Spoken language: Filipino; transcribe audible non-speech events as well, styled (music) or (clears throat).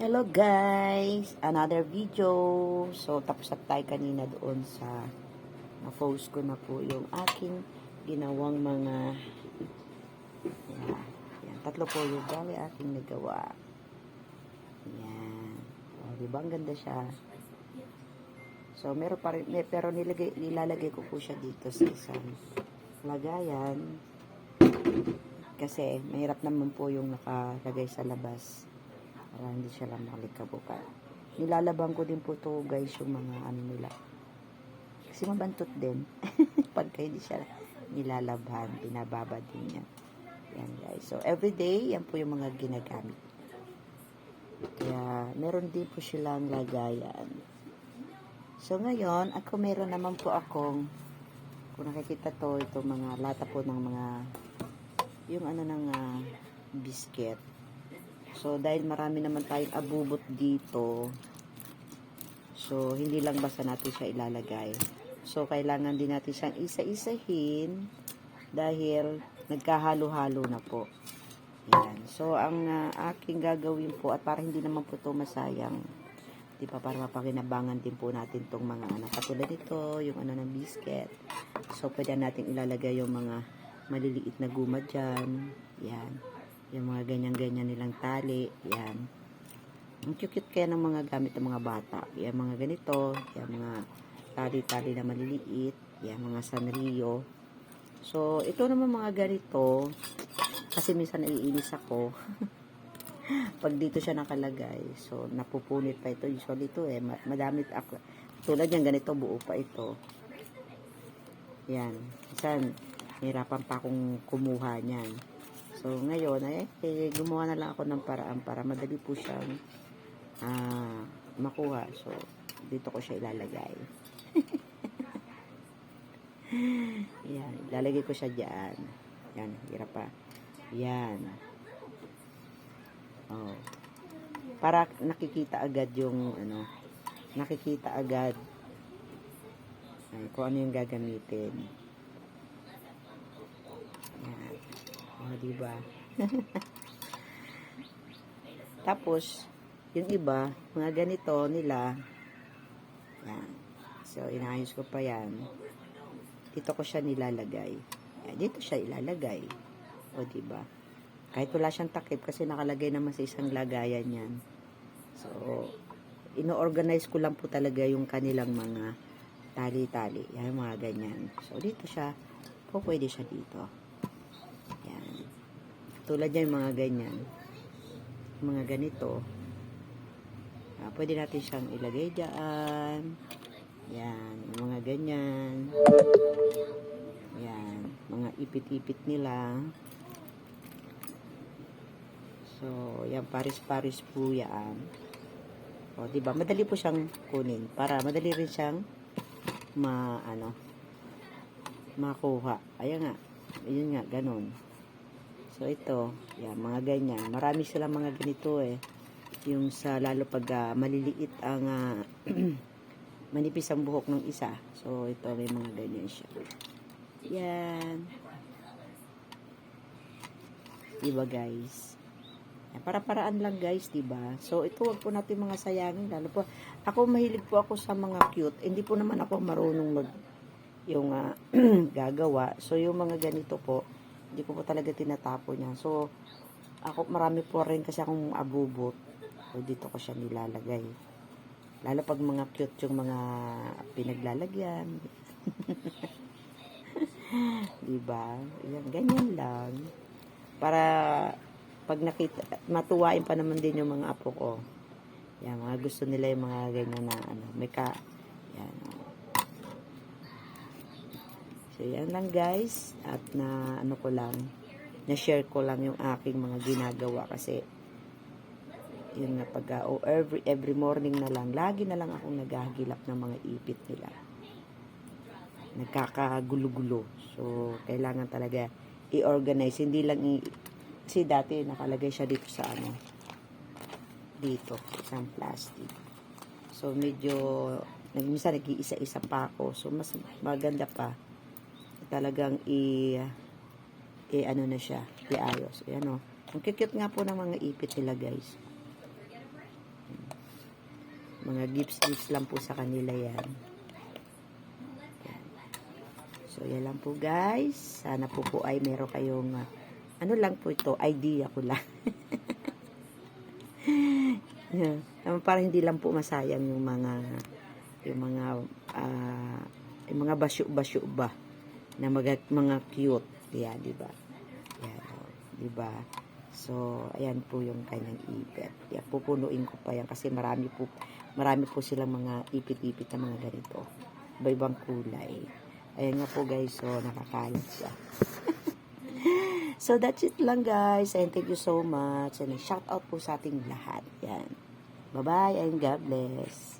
Hello guys! Another video. So, tapos na tayo kanina doon sa na-post ko na po yung aking ginawang mga yan. yan. Tatlo po yung bali aking nagawa. Yan. O, diba? Ang ganda siya. So, meron pa rin, may- pero nilagay, nilalagay ko po siya dito sa isang lagayan. Kasi, mahirap naman po yung nakalagay sa labas para hindi siya lang malikabukan. Nilalaban ko din po to guys yung mga ano nila. Kasi mabantot din. (laughs) Pagka hindi siya nilalaban, binababa din yan. Yan guys. So everyday, yan po yung mga ginagamit. Kaya meron din po silang lagayan. So ngayon, ako meron naman po akong kung nakikita to, ito mga lata po ng mga yung ano ng ah, biscuit. So, dahil marami naman tayong abubot dito, so, hindi lang basta natin siya ilalagay. So, kailangan din natin siyang isa-isahin dahil nagkahalo-halo na po. Yan. So, ang ah, aking gagawin po at para hindi naman po ito masayang, di ba, para mapakinabangan din po natin tong mga anak. Katulad nito, yung ano ng biscuit. So, pwede natin ilalagay yung mga maliliit na guma dyan. Yan. Yung mga ganyan-ganyan nilang tali. Yan. Ang cute kaya ng mga gamit ng mga bata. Yan mga ganito. Yan mga tali-tali na maliliit. Yan mga sanrio. So, ito naman mga ganito. Kasi minsan naiinis ako. (laughs) Pag dito siya nakalagay. So, napupunit pa ito. Usually ito eh. ma- Madami ako. Tulad yan ganito. Buo pa ito. Yan. Minsan, hirapan pa akong kumuha niyan. So, ngayon, ay, eh, gumawa na lang ako ng paraan para madali po siyang ah, makuha. So, dito ko siya ilalagay. (laughs) Yan, ilalagay ko siya dyan. Yan, hirap pa. Yan. Oh. Para nakikita agad yung, ano, nakikita agad ay, kung ano yung gagamitin. Yan. O, diba? Tapos, yung iba, mga ganito nila, yan. So, inayos ko pa yan. Dito ko siya nilalagay. Yan, dito siya ilalagay. O, diba? Kahit wala siyang takip kasi nakalagay naman sa isang lagayan yan. So, ino-organize ko lang po talaga yung kanilang mga tali-tali. Yan, mga ganyan. So, dito siya. Po, pwede siya dito. Tulad yan, mga ganyan. Mga ganito. Ah, pwede natin siyang ilagay dyan. Yan. Mga ganyan. Yan. Mga ipit-ipit nila. So, yan. Paris-paris po yan. O, di ba? Madali po siyang kunin. Para madali rin siyang ma, ano, makuha. Ayan nga. Ayun nga, ganun. So, ito, yan, mga ganyan. Marami silang mga ganito eh. Yung sa, lalo pag ah, maliliit ang, ah, (clears throat) manipis ang buhok ng isa. So, ito, may mga ganyan siya. Yan. Diba, guys? Para-paraan lang, guys, diba? So, ito, wag po natin mga sayangin. Lalo po, ako, mahilig po ako sa mga cute. Hindi po naman ako marunong mag, yung ah, (clears throat) gagawa. So, yung mga ganito po, hindi ko po talaga tinatapon yan. So, ako, marami po rin kasi akong abubot. So, dito ko siya nilalagay. Lalo pag mga cute yung mga pinaglalagyan. (laughs) diba? Yan, ganyan lang. Para pag nakita, matuwain pa naman din yung mga apo ko. Yan, mga gusto nila yung mga ganyan na ano, may ka, yan. So, yan lang guys. At na, ano ko lang, na-share ko lang yung aking mga ginagawa kasi yun nga pag ah, oh, every, every morning na lang, lagi na lang akong naghahagilap ng mga ipit nila. Nagkakagulo-gulo. So, kailangan talaga i-organize. Hindi lang i- kasi dati nakalagay siya dito sa ano, dito, sa plastic. So, medyo, nagmisa nag-iisa-isa pa ako. So, mas maganda pa talagang i i ano na siya, iayos. Ayan o. Ang cute nga po ng mga ipit nila, guys. Mga gifts-gifts lang po sa kanila yan. So, yan lang po guys. Sana po po ay meron kayong, ah, ano lang po ito, idea ko lang. (laughs) yeah. Para hindi lang po masayang yung mga, yung mga, ah, yung mga basyo-basyo ba na mga, mga cute. Yan, di ba? Yan, oh, di ba? So, ayan po yung kanyang ipit. Yan, pupunuin ko pa yan kasi marami po, marami po silang mga ipit-ipit na mga ganito. Iba-ibang kulay. Ayan nga po guys, so nakakalat siya. (laughs) so, that's it lang guys. And thank you so much. And shout out po sa ating lahat. Yan. Bye-bye and God bless.